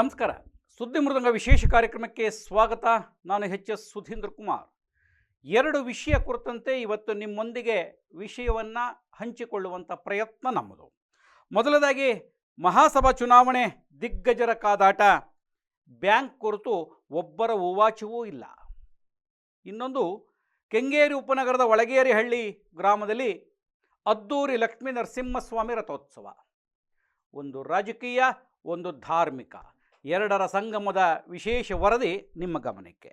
ನಮಸ್ಕಾರ. ಸುದ್ದಿ ಮೃದಂಗ ವಿಶೇಷ ಕಾರ್ಯಕ್ರಮಕ್ಕೆ ಸ್ವಾಗತ. ನಾನು ಎಚ್ ಎಸ್ ಸುಧೀಂದ್ರ ಕುಮಾರ್. ಎರಡು ವಿಷಯ ಕುರಿತಂತೆ ಇವತ್ತು ನಿಮ್ಮೊಂದಿಗೆ ವಿಷಯವನ್ನು ಹಂಚಿಕೊಳ್ಳುವಂಥ ಪ್ರಯತ್ನ ನಮ್ಮದು. ಮೊದಲದಾಗಿ ಮಹಾಸಭಾ ಚುನಾವಣೆ ದಿಗ್ಗಜರ ಕಾದಾಟ. ಬ್ಯಾಂಕ್ ಕುರಿತು ಒಬ್ಬರ ಉವಾಚವೂ ಇಲ್ಲ. ಇನ್ನೊಂದು ಕೆಂಗೇರಿ ಉಪನಗರದ ಒಳಗೇರಿಹಳ್ಳಿ ಗ್ರಾಮದಲ್ಲಿ ಅದ್ದೂರಿ ಲಕ್ಷ್ಮೀ ನರಸಿಂಹಸ್ವಾಮಿ ರಥೋತ್ಸವ. ಒಂದು ರಾಜಕೀಯ, ಒಂದು ಧಾರ್ಮಿಕ. ಎರಡರ ಸಂಗಮದ ವಿಶೇಷ ವರದಿ ನಿಮ್ಮ ಗಮನಕ್ಕೆ.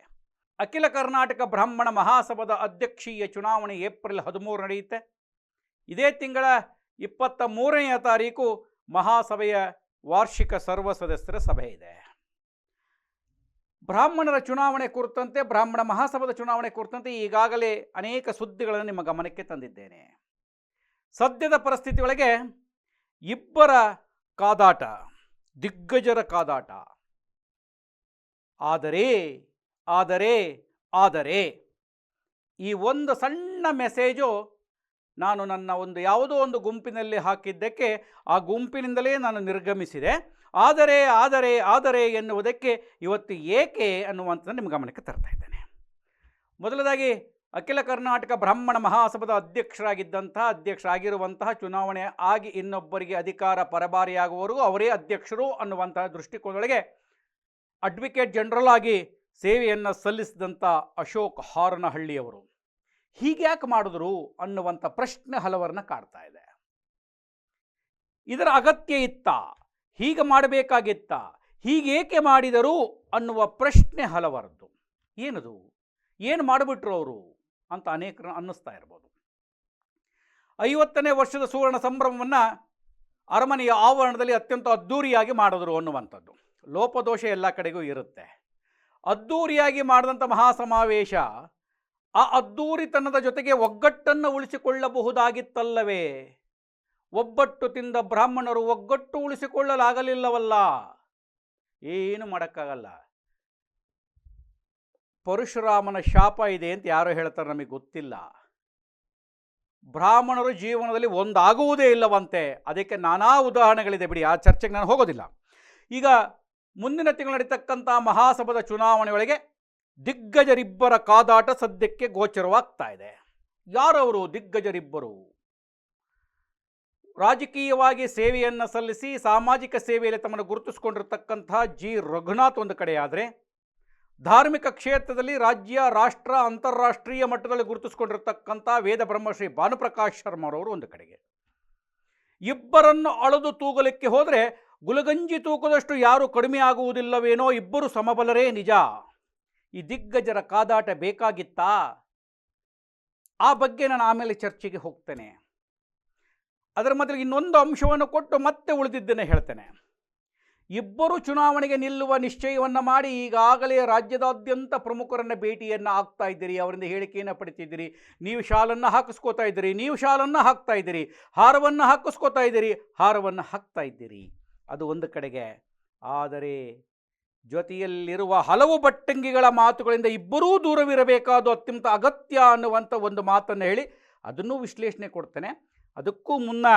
ಅಖಿಲ ಕರ್ನಾಟಕ ಬ್ರಾಹ್ಮಣ ಮಹಾಸಭಾದ ಅಧ್ಯಕ್ಷೀಯ ಚುನಾವಣೆ ಏಪ್ರಿಲ್ ಹದಿಮೂರು ನಡೆಯುತ್ತೆ. ಇದೇ ತಿಂಗಳ ಇಪ್ಪತ್ತ ಮೂರನೆಯ ತಾರೀಕು ಮಹಾಸಭೆಯ ವಾರ್ಷಿಕ ಸರ್ವ ಸದಸ್ಯರ ಸಭೆ ಇದೆ. ಬ್ರಾಹ್ಮಣರ ಚುನಾವಣೆ ಕುರಿತಂತೆ, ಬ್ರಾಹ್ಮಣ ಮಹಾಸಭಾದ ಚುನಾವಣೆ ಕುರಿತಂತೆ ಈಗಾಗಲೇ ಅನೇಕ ಸುದ್ದಿಗಳನ್ನು ನಿಮ್ಮ ಗಮನಕ್ಕೆ ತಂದಿದ್ದೇನೆ. ಸದ್ಯದ ಪರಿಸ್ಥಿತಿಯೊಳಗೆ ಇಬ್ಬರ ಕಾದಾಟ. ದಿಗ್ಗಜರ ಕಾದಾಟ. ಆದರೆ ಆದರೆ ಆದರೆ, ಈ ಒಂದು ಸಣ್ಣ ಮೆಸೇಜು ನಾನು ನನ್ನ ಒಂದು ಯಾವುದೋ ಒಂದು ಗುಂಪಿನಲ್ಲಿ ಹಾಕಿದ್ದಕ್ಕೆ ಆ ಗುಂಪಿನಿಂದಲೇ ನಾನು ನಿರ್ಗಮಿಸಿದೆ. ಆದರೆ ಆದರೆ ಆದರೆ ಎನ್ನುವುದಕ್ಕೆ ಇವತ್ತು ಏಕೆ ಅನ್ನುವಂಥದ್ದು ನಿಮ್ಮ ಗಮನಕ್ಕೆ ತರ್ತಾ ಇದ್ದೇನೆ. ಮೊದಲದಾಗಿ ಅಖಿಲ ಕರ್ನಾಟಕ ಬ್ರಾಹ್ಮಣ ಮಹಾಸಭದ ಅಧ್ಯಕ್ಷರಾಗಿದ್ದಂತಹ, ಅಧ್ಯಕ್ಷರಾಗಿರುವಂತಹ, ಚುನಾವಣೆ ಆಗಿ ಇನ್ನೊಬ್ಬರಿಗೆ ಅಧಿಕಾರ ಪರಭಾರಿಯಾಗುವವರೆಗೂ ಅವರೇ ಅಧ್ಯಕ್ಷರು ಅನ್ನುವಂತಹ ದೃಷ್ಟಿಕೋನದೊಳಗೆ ಅಡ್ವೊಕೇಟ್ ಜನರಲ್ ಆಗಿ ಸೇವೆಯನ್ನು ಸಲ್ಲಿಸಿದಂಥ ಅಶೋಕ್ ಹಾರನಹಳ್ಳಿಯವರು. ಹೀಗ್ಯಾಕೆ ಮಾಡಿದ್ರು ಅನ್ನುವಂಥ ಪ್ರಶ್ನೆ ಹಲವರನ್ನ ಕಾಡ್ತಾ ಇದೆ. ಇದರ ಅಗತ್ಯ ಇತ್ತ? ಹೀಗೆ ಮಾಡಬೇಕಾಗಿತ್ತ? ಹೀಗೇಕೆ ಮಾಡಿದರು ಅನ್ನುವ ಪ್ರಶ್ನೆ ಹಲವರದ್ದು. ಏನದು? ಏನು ಮಾಡಿಬಿಟ್ರು ಅವರು? ಅಂತ ಅನೇಕರು ಅನ್ನಿಸ್ತಾ ಇರ್ಬೋದು. ಐವತ್ತನೇ ವರ್ಷದ ಸುವರ್ಣ ಸಂಭ್ರಮವನ್ನು ಅರಮನೆಯ ಆವರಣದಲ್ಲಿ ಅತ್ಯಂತ ಅದ್ದೂರಿಯಾಗಿ ಮಾಡಿದ್ರು ಅನ್ನುವಂಥದ್ದು. ಲೋಪದೋಷ ಎಲ್ಲ ಕಡೆಗೂ ಇರುತ್ತೆ. ಅದ್ಧೂರಿಯಾಗಿ ಮಾಡಿದಂಥ ಮಹಾಸಮಾವೇಶ ಆ ಅದ್ದೂರಿತನದ ಜೊತೆಗೆ ಒಗ್ಗಟ್ಟನ್ನು ಉಳಿಸಿಕೊಳ್ಳಬಹುದಾಗಿತ್ತಲ್ಲವೇ? ಒಬ್ಬಟ್ಟು ತಿಂದ ಬ್ರಾಹ್ಮಣರು ಒಗ್ಗಟ್ಟು ಉಳಿಸಿಕೊಳ್ಳಲಾಗಲಿಲ್ಲವಲ್ಲ? ಏನು ಮಾಡೋಕ್ಕಾಗಲ್ಲ. ಪರಶುರಾಮನ ಶಾಪ ಇದೆ ಅಂತ ಯಾರೋ ಹೇಳ್ತಾರೆ ನಮಗೆ ಗೊತ್ತಿಲ್ಲ. ಬ್ರಾಹ್ಮಣರು ಜೀವನದಲ್ಲಿ ಒಂದಾಗುವುದೇ ಇಲ್ಲವಂತೆ. ಅದಕ್ಕೆ ನಾನಾ ಉದಾಹರಣೆಗಳಿದೆ ಬಿಡಿ, ಆ ಚರ್ಚೆಗೆ ನಾನು ಹೋಗೋದಿಲ್ಲ. ಈಗ ಮುಂದಿನ ತಿಂಗಳು ನಡೀತಕ್ಕಂಥ ಮಹಾಸಭದ ಚುನಾವಣೆಯೊಳಗೆ ದಿಗ್ಗಜರಿಬ್ಬರ ಕಾದಾಟ ಸದ್ಯಕ್ಕೆ ಗೋಚರವಾಗ್ತಾ ಇದೆ. ಯಾರವರು ದಿಗ್ಗಜರಿಬ್ಬರು? ರಾಜಕೀಯವಾಗಿ ಸೇವೆಯನ್ನು ಸಲ್ಲಿಸಿ, ಸಾಮಾಜಿಕ ಸೇವೆಯಲ್ಲಿ ತಮ್ಮನ್ನು ಗುರುತಿಸ್ಕೊಂಡಿರ್ತಕ್ಕಂಥ ಜಿ. ರಘುನಾಥ್ ಒಂದು ಕಡೆಯಾದರೆ ಧಾರ್ಮಿಕ ಕ್ಷೇತ್ರದಲ್ಲಿ ರಾಜ್ಯ, ರಾಷ್ಟ್ರ, ಅಂತಾರಾಷ್ಟ್ರೀಯ ಮಟ್ಟದಲ್ಲಿ ಗುರುತಿಸಿಕೊಂಡಿರ್ತಕ್ಕಂಥ ವೇದ ಬ್ರಹ್ಮಶ್ರೀ ಭಾನುಪ್ರಕಾಶ್ ಶರ್ಮರವರು ಒಂದು ಕಡೆಗೆ. ಇಬ್ಬರನ್ನು ಅಳೆದು ತೂಗಲಿಕ್ಕೆ ಹೋದರೆ ಗುಲಗಂಜಿ ತೂಕದಷ್ಟು ಯಾರು ಕಡಿಮೆ ಆಗುವುದಿಲ್ಲವೇನೋ ಇಬ್ಬರು ಸಮಬಲರೇ ನಿಜ. ಈ ದಿಗ್ಗಜರ ಕಾದಾಟ ಬೇಕಾಗಿತ್ತಾ? ಆ ಬಗ್ಗೆ ನಾನು ಆಮೇಲೆ ಚರ್ಚೆಗೆ ಹೋಗ್ತೇನೆ. ಅದರ ಮೊದಲು ಇನ್ನೊಂದು ಅಂಶವನ್ನು ಕೊಟ್ಟು ಮತ್ತೆ ಉಳಿದಿದ್ದನ್ನು ಹೇಳ್ತೇನೆ. ಇಬ್ಬರು ಚುನಾವಣೆಗೆ ನಿಲ್ಲುವ ನಿಶ್ಚಯವನ್ನು ಮಾಡಿ ಈಗಾಗಲೇ ರಾಜ್ಯದಾದ್ಯಂತ ಪ್ರಮುಖರನ್ನ ಭೇಟಿಯನ್ನು ಆಗ್ತಾ ಇದ್ದೀರಿ, ಅವರಿಂದ ಹೇಳಿಕೆಯನ್ನು ಪಡಿತಿದ್ದೀರಿ. ನೀವು ಶಾಲನ್ನು ಹಾಕಿಸ್ಕೋತಾ ಇದ್ದೀರಿ, ನೀವು ಶಾಲನ್ನು ಹಾಕ್ತಾ ಇದ್ದೀರಿ, ಹಾರವನ್ನು ಹಾಕಿಸ್ಕೋತಾ ಇದ್ದೀರಿ, ಹಾರವನ್ನು ಹಾಕ್ತಾ ಇದ್ದೀರಿ. ಅದು ಒಂದು ಕಡೆಗೆ. ಆದರೆ ಜೊತೆಯಲ್ಲಿರುವ ಹಲವು ಬಟ್ಟಂಗಿಗಳ ಮಾತುಗಳಿಂದ ಇಬ್ಬರೂ ದೂರವಿರಬೇಕಾದ ಅತ್ಯಂತ ಅಗತ್ಯ ಅನ್ನುವಂಥ ಒಂದು ಮಾತನ್ನು ಹೇಳಿ ಅದನ್ನೂ ವಿಶ್ಲೇಷಣೆ ಕೊಡ್ತೇನೆ. ಅದಕ್ಕೂ ಮುನ್ನ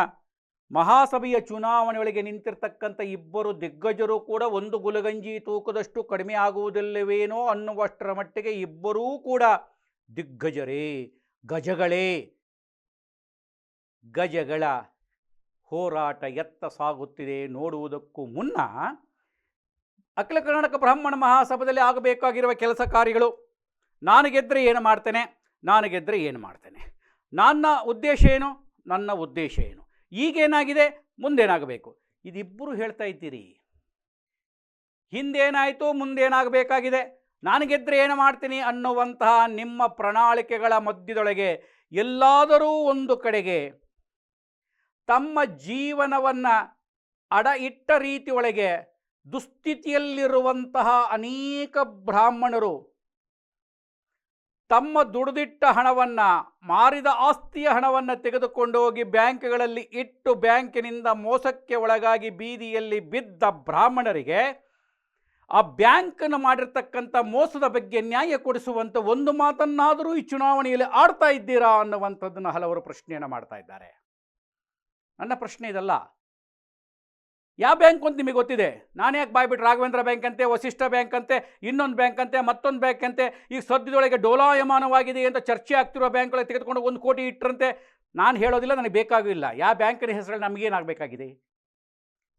ಮಹಾಸಭೆಯ ಚುನಾವಣೆಯೊಳಗೆ ನಿಂತಿರ್ತಕ್ಕಂಥ ಇಬ್ಬರು ದಿಗ್ಗಜರು ಕೂಡ ಒಂದು ಗುಲಗಂಜಿ ತೂಕದಷ್ಟು ಕಡಿಮೆ ಆಗುವುದಿಲ್ಲವೇನೋ ಅನ್ನುವಷ್ಟರ ಮಟ್ಟಿಗೆ ಇಬ್ಬರೂ ಕೂಡ ದಿಗ್ಗಜರೇ, ಗಜಗಳೇ. ಗಜಗಳ ಹೋರಾಟ ಎತ್ತ ಸಾಗುತ್ತಿದೆ ನೋಡುವುದಕ್ಕೂ ಮುನ್ನ ಅಖಿಲ ಕರ್ನಾಟಕ ಬ್ರಾಹ್ಮಣ ಮಹಾಸಭದಲ್ಲಿ ಆಗಬೇಕಾಗಿರುವ ಕೆಲಸ ಕಾರ್ಯಗಳು. ನಾನು ಗೆದ್ದರೆ ಏನು ಮಾಡ್ತೇನೆ? ನಾನು ಗೆದ್ದರೆ ಏನು ಮಾಡ್ತೇನೆ? ನನ್ನ ಉದ್ದೇಶ ಏನು? ನನ್ನ ಉದ್ದೇಶ ಏನು? ಈಗೇನಾಗಿದೆ? ಮುಂದೇನಾಗಬೇಕು? ಇದಿಬ್ಬರು ಹೇಳ್ತಾ ಇದ್ದೀರಿ. ಹಿಂದೇನಾಯಿತು ಮುಂದೇನಾಗಬೇಕಾಗಿದೆ? ನಾನು ಗೆದ್ದರೆ ಏನು ಮಾಡ್ತೀನಿ ಅನ್ನುವಂತಹ ನಿಮ್ಮ ಪ್ರಣಾಳಿಕೆಗಳ ಮಧ್ಯದೊಳಗೆ ಎಲ್ಲಾದರೂ ಒಂದು ಕಡೆಗೆ ತಮ್ಮ ಜೀವನವನ್ನು ಅಡ ಇಟ್ಟ ರೀತಿಯೊಳಗೆ ದುಸ್ಥಿತಿಯಲ್ಲಿರುವಂತಹ ಅನೇಕ ಬ್ರಾಹ್ಮಣರು ತಮ್ಮ ದುಡಿದಿಟ್ಟ ಹಣವನ್ನು, ಮಾರಿದ ಆಸ್ತಿಯ ಹಣವನ್ನು ತೆಗೆದುಕೊಂಡು ಹೋಗಿ ಬ್ಯಾಂಕ್ಗಳಲ್ಲಿ ಇಟ್ಟು ಬ್ಯಾಂಕಿನಿಂದ ಮೋಸಕ್ಕೆ ಒಳಗಾಗಿ ಬೀದಿಯಲ್ಲಿ ಬಿದ್ದ ಬ್ರಾಹ್ಮಣರಿಗೆ, ಆ ಬ್ಯಾಂಕನ್ನು ಮಾಡಿರ್ತಕ್ಕಂಥ ಮೋಸದ ಬಗ್ಗೆ ನ್ಯಾಯ ಕೊಡಿಸುವಂಥ ಒಂದು ಮಾತನ್ನಾದರೂ ಈ ಚುನಾವಣೆಯಲ್ಲಿ ಆಡ್ತಾ ಇದ್ದೀರಾ ಅನ್ನುವಂಥದ್ದನ್ನು ಹಲವರು ಪ್ರಶ್ನೆಯನ್ನು ಮಾಡ್ತಾ ಇದ್ದಾರೆ. ನನ್ನ ಪ್ರಶ್ನೆ ಇದಲ್ಲ. ಯಾವ ಬ್ಯಾಂಕ್ ಅಂತ ನಿಮಗೆ ಗೊತ್ತಿದೆ? ನಾನು ಯಾಕೆ ಬಾಯ್ಬಿಟ್ಟು ರಾಘವೇಂದ್ರ ಬ್ಯಾಂಕ್ ಅಂತೆ, ವಸಿಷ್ಠ ಬ್ಯಾಂಕ್ ಅಂತೆ, ಇನ್ನೊಂದು ಬ್ಯಾಂಕ್ ಅಂತೆ, ಮತ್ತೊಂದು ಬ್ಯಾಂಕ್ ಅಂತೆ ಈಗ ಸದ್ಯದೊಳಗೆ ಡೋಲಾಯಮಾನವಾಗಿದೆ ಅಂತ ಚರ್ಚೆ ಆಗ್ತಿರೋ ಬ್ಯಾಂಕ್ಗಳಿಗೆ ತೆಗೆದುಕೊಂಡು ಒಂದು ಕೋಟಿ ಇಟ್ಟರಂತೆ ನಾನು ಹೇಳೋದಿಲ್ಲ, ನನಗೆ ಬೇಕಾಗಿಲ್ಲ. ಯಾವ ಬ್ಯಾಂಕಿನ ಹೆಸರಲ್ಲಿ ನಮಗೇನಾಗಬೇಕಾಗಿದೆ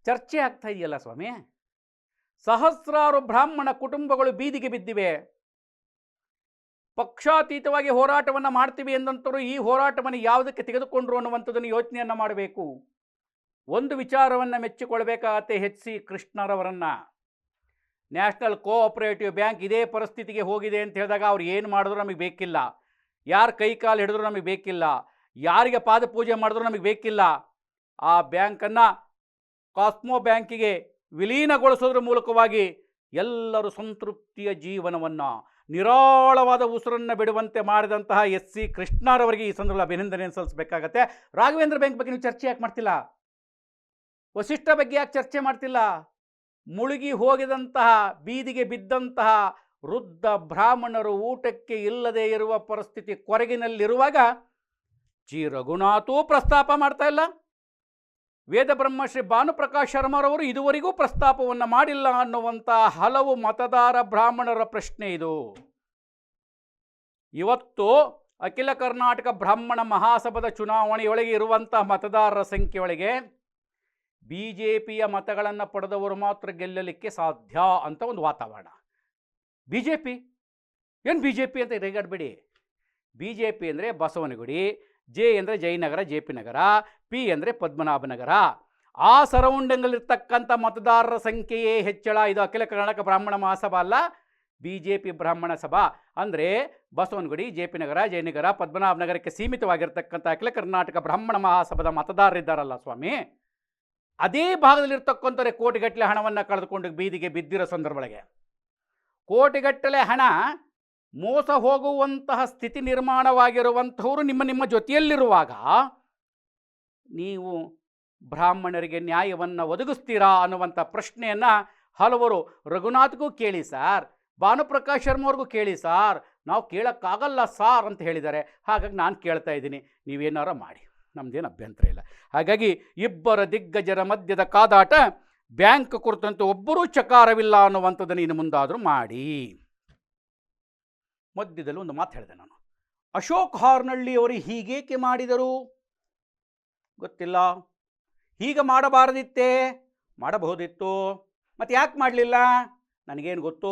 ಚರ್ಚೆ ಆಗ್ತಾ ಇದೆಯಲ್ಲ ಸ್ವಾಮಿ? ಸಹಸ್ರಾರು ಬ್ರಾಹ್ಮಣ ಕುಟುಂಬಗಳು ಬೀದಿಗೆ ಬಿದ್ದಿವೆ. ಪಕ್ಷಾತೀತವಾಗಿ ಹೋರಾಟವನ್ನು ಮಾಡ್ತೀವಿ ಎಂದಂತರೂ ಈ ಹೋರಾಟವನ್ನು ಯಾವುದಕ್ಕೆ ತೆಗೆದುಕೊಂಡ್ರು ಅನ್ನುವಂಥದ್ದನ್ನು ಯೋಚನೆಯನ್ನು ಮಾಡಬೇಕು. ಒಂದು ವಿಚಾರವನ್ನು ಮೆಚ್ಚಿಕೊಳ್ಬೇಕಾಗತ್ತೆ ಹೆಚ್ ಸಿ ಕೃಷ್ಣರವರನ್ನು. ನ್ಯಾಷನಲ್ ಕೋಆಪರೇಟಿವ್ ಬ್ಯಾಂಕ್ ಇದೇ ಪರಿಸ್ಥಿತಿಗೆ ಹೋಗಿದೆ ಅಂತ ಹೇಳಿದಾಗ ಅವ್ರು ಏನು ಮಾಡಿದ್ರು ನಮಗೆ ಬೇಕಿಲ್ಲ. ಯಾರು ಕೈ ಕಾಲು ಹಿಡಿದ್ರು ನಮಗೆ ಬೇಕಿಲ್ಲ. ಯಾರಿಗೆ ಪಾದಪೂಜೆ ಮಾಡಿದ್ರು ನಮಗೆ ಬೇಕಿಲ್ಲ. ಆ ಬ್ಯಾಂಕನ್ನು ಕಾಸ್ಮೋ ಬ್ಯಾಂಕಿಗೆ ವಿಲೀನಗೊಳಿಸೋದ್ರ ಮೂಲಕವಾಗಿ ಎಲ್ಲರೂ ಸಂತೃಪ್ತಿಯ ಜೀವನವನ್ನು, ನಿರಾಳವಾದ ಉಸಿರನ್ನು ಬಿಡುವಂತೆ ಮಾಡಿದಂತಹ ಎಸ್ ಸಿ ಕೃಷ್ಣರವರಿಗೆ ಈ ಸಂದರ್ಭದಲ್ಲಿ ಅಭಿನಂದನೆ ಸಲ್ಲಿಸಬೇಕಾಗತ್ತೆ. ರಾಘವೇಂದ್ರ ಬ್ಯಾಂಕ್ ಬಗ್ಗೆ ನೀವು ಚರ್ಚೆ ಯಾಕೆ ಮಾಡ್ತಿಲ್ಲ? ವಸಿಷ್ಠ ಬಗ್ಗೆ ಯಾಕೆ ಚರ್ಚೆ ಮಾಡ್ತಿಲ್ಲ? ಮುಳುಗಿ ಹೋಗಿದಂತಹ, ಬೀದಿಗೆ ಬಿದ್ದಂತಹ ವೃದ್ಧ ಬ್ರಾಹ್ಮಣರು ಊಟಕ್ಕೆ ಇಲ್ಲದೆ ಇರುವ ಪರಿಸ್ಥಿತಿ ಕೊರಗಿನಲ್ಲಿರುವಾಗ ಜಿ ರಘುನಾಥೂ ಪ್ರಸ್ತಾಪ ಮಾಡ್ತಾ ಇಲ್ಲ. ವೇದ ಶ್ರೀ ಭಾನುಪ್ರಕಾಶ್ ಶರ್ಮರವರು ಇದುವರೆಗೂ ಪ್ರಸ್ತಾಪವನ್ನು ಮಾಡಿಲ್ಲ ಅನ್ನುವಂಥ ಹಲವು ಮತದಾರ ಬ್ರಾಹ್ಮಣರ ಪ್ರಶ್ನೆ ಇದು. ಇವತ್ತು ಅಖಿಲ ಕರ್ನಾಟಕ ಬ್ರಾಹ್ಮಣ ಮಹಾಸಭದ ಚುನಾವಣೆಯೊಳಗೆ ಇರುವಂಥ ಮತದಾರರ ಸಂಖ್ಯೆಯೊಳಗೆ ಬಿ ಜೆ ಪಿಯ ಮತಗಳನ್ನು ಪಡೆದವರು ಮಾತ್ರ ಗೆಲ್ಲಲಿಕ್ಕೆ ಸಾಧ್ಯ ಅಂತ ಒಂದು ವಾತಾವರಣ. ಬಿ ಜೆ ಪಿ ಏನು ಬಿ ಜೆ ಪಿ ಅಂತ ರೇಗಾಡಬೇಡಿ ಬಿ ಜೆ ಪಿ ಅಂದರೆ ಬಸವನಗುಡಿ, ಜೆ ಅಂದರೆ Jayanagar, J P Nagar, P ಅಂದರೆ ಪದ್ಮನಾಭನಗರ. ಆ ಸರೌಂಡಿಂಗಲ್ಲಿರ್ತಕ್ಕಂಥ ಮತದಾರರ ಸಂಖ್ಯೆಯೇ ಹೆಚ್ಚಳ. ಇದು ಅಖಿಲ ಕರ್ನಾಟಕ ಬ್ರಾಹ್ಮಣ ಮಹಾಸಭಾ ಅಲ್ಲ? B J P Brahmana Sabha. ಅಂದರೆ ಬಸವನಗುಡಿ, ಜೆ ಪಿ ನಗರ, ಜಯನಗರ, ಪದ್ಮನಾಭನಗರಕ್ಕೆ ಸೀಮಿತವಾಗಿರ್ತಕ್ಕಂಥ ಅಖಿಲ ಕರ್ನಾಟಕ ಬ್ರಾಹ್ಮಣ ಮಹಾಸಭಾದ ಮತದಾರರಿದ್ದಾರಲ್ಲ ಸ್ವಾಮಿ? ಅದೇ ಭಾಗದಲ್ಲಿರ್ತಕ್ಕಂಥವ್ರೆ ಕೋಟಿಗಟ್ಟಲೆ ಹಣವನ್ನು ಕಳೆದುಕೊಂಡು ಬೀದಿಗೆ ಬಿದ್ದಿರೋ ಸಂದರ್ಭಗಳಿಗೆ. ಕೋಟಿಗಟ್ಟಲೆ ಹಣ ಮೋಸ ಹೋಗುವಂತಹ ಸ್ಥಿತಿ ನಿರ್ಮಾಣವಾಗಿರುವಂಥವರು ನಿಮ್ಮ ನಿಮ್ಮ ಜೊತೆಯಲ್ಲಿರುವಾಗ ನೀವು ಬ್ರಾಹ್ಮಣರಿಗೆ ನ್ಯಾಯವನ್ನು ಒದಗಿಸ್ತೀರಾ ಅನ್ನುವಂಥ ಪ್ರಶ್ನೆಯನ್ನು ಹಲವರು ರಘುನಾಥ್ಗೂ ಕೇಳಿ, ಸಾರ್, ಭಾನುಪ್ರಕಾಶ್ ಶರ್ಮವ್ರಿಗೂ ಕೇಳಿ, ಸಾರ್, ನಾವು ಕೇಳೋಕ್ಕಾಗಲ್ಲ, ಸಾರ್ ಅಂತ ಹೇಳಿದ್ದಾರೆ. ಹಾಗಾಗಿ ನಾನು ಕೇಳ್ತಾ ಇದ್ದೀನಿ. ನೀವೇನಾರ ಮಾಡಿ. ನಮ್ಮದೇನು ಅಭ್ಯಂತರ ಇಲ್ಲ. ಹಾಗಾಗಿ ಇಬ್ಬರ ದಿಗ್ಗಜರ ಮಧ್ಯದ ಕಾದಾಟ ಬ್ಯಾಂಕ್ ಕುರಿತಂತೆ ಒಬ್ಬರೂ ಚಕಾರವಿಲ್ಲ ಅನ್ನುವಂಥದ್ದನ್ನು ಇನ್ನು ಮುಂದಾದರೂ ಮಾಡಿ. ಮಧ್ಯದಲ್ಲಿ ಒಂದು ಮಾತು ಹೇಳಿದೆ ನಾನು. ಅಶೋಕ್ ಹಾರ್ನಳ್ಳಿ ಅವರು ಹೀಗೇಕೆ ಮಾಡಿದರು? ಗೊತ್ತಿಲ್ಲ. ಹೀಗೆ ಮಾಡಬಾರದಿತ್ತೇ? ಮಾಡಬಹುದಿತ್ತು. ಮತ್ತು ಯಾಕೆ ಮಾಡಲಿಲ್ಲ? ನನಗೇನು ಗೊತ್ತು?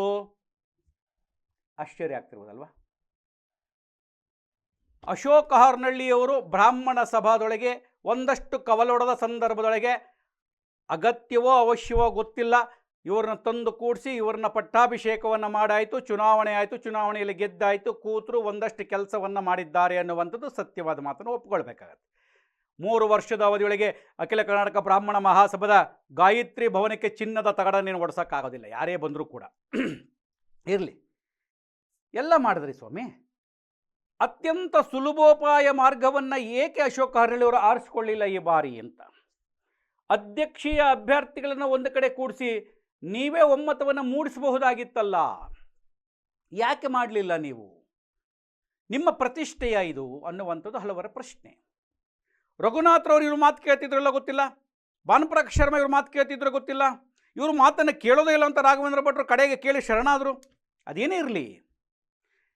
ಆಶ್ಚರ್ಯ ಆಗ್ತಿರ್ಬೋದಲ್ವಾ? ಅಶೋಕ್ ಹಾರ್ನಳ್ಳಿಯವರು ಬ್ರಾಹ್ಮಣ ಸಭಾದೊಳಗೆ ಒಂದಷ್ಟು ಕವಲೊಡದ ಸಂದರ್ಭದೊಳಗೆ ಅಗತ್ಯವೋ ಅವಶ್ಯವೋ ಗೊತ್ತಿಲ್ಲ. ಇವ್ರನ್ನ ತಂದು ಕೂಡಿಸಿ ಇವ್ರನ್ನ ಪಟ್ಟಾಭಿಷೇಕವನ್ನು ಮಾಡಾಯಿತು, ಚುನಾವಣೆ ಆಯಿತು, ಚುನಾವಣೆಯಲ್ಲಿ ಗೆದ್ದಾಯಿತು, ಕೂತರು ಒಂದಷ್ಟು ಕೆಲಸವನ್ನು ಮಾಡಿದ್ದಾರೆ ಅನ್ನುವಂಥದ್ದು ಸತ್ಯವಾದ ಮಾತನ್ನು ಒಪ್ಪಿಕೊಳ್ಬೇಕಾಗತ್ತೆ ಮೂರು ವರ್ಷದ ಅವಧಿಯೊಳಗೆ ಅಖಿಲ ಕರ್ನಾಟಕ ಬ್ರಾಹ್ಮಣ ಮಹಾಸಭಾದ ಗಾಯತ್ರಿ ಭವನಕ್ಕೆ ಚಿನ್ನದ ತಗಡ ನೀನು ಒಡ್ಸೋಕ್ಕಾಗೋದಿಲ್ಲ, ಯಾರೇ ಬಂದರೂ ಕೂಡ. ಇರಲಿ. ಎಲ್ಲ ಮಾಡಿದ್ರಿ ಸ್ವಾಮಿ? ಅತ್ಯಂತ ಸುಲಭೋಪಾಯ ಮಾರ್ಗವನ್ನು ಏಕೆ ಅಶೋಕ ಹರಳಿಯವರು ಆರಿಸ್ಕೊಳ್ಳಿಲ್ಲ ಈ ಬಾರಿ ಅಂತ. ಅಧ್ಯಕ್ಷೀಯ ಅಭ್ಯರ್ಥಿಗಳನ್ನು ಒಂದು ಕಡೆ ಕೂಡಿಸಿ ನೀವೇ ಒಮ್ಮತವನ್ನು ಮೂಡಿಸಬಹುದಾಗಿತ್ತಲ್ಲ. ಯಾಕೆ ಮಾಡಲಿಲ್ಲ ನೀವು? ನಿಮ್ಮ ಪ್ರತಿಷ್ಠೆಯ ಇದು ಅನ್ನುವಂಥದ್ದು ಹಲವರ ಪ್ರಶ್ನೆ. ರಘುನಾಥ್ರವ್ರು ಇವ್ರು ಮಾತು ಕೇಳ್ತಿದ್ರಲ್ಲ ಗೊತ್ತಿಲ್ಲ? ಭಾನುಪ್ರಕಾಶ್ ಶರ್ಮಾ ಇವ್ರು ಮಾತು ಕೇಳ್ತಿದ್ರು ಗೊತ್ತಿಲ್ಲ? ಇವರು ಮಾತನ್ನು ಕೇಳೋದೇ ಇಲ್ಲ ಅಂತ ರಾಘವೇಂದ್ರ ಭಟ್ರು ಕಡೆಗೆ ಕೇಳಿ ಶರಣಾದರು. ಅದೇನೇ ಇರಲಿ?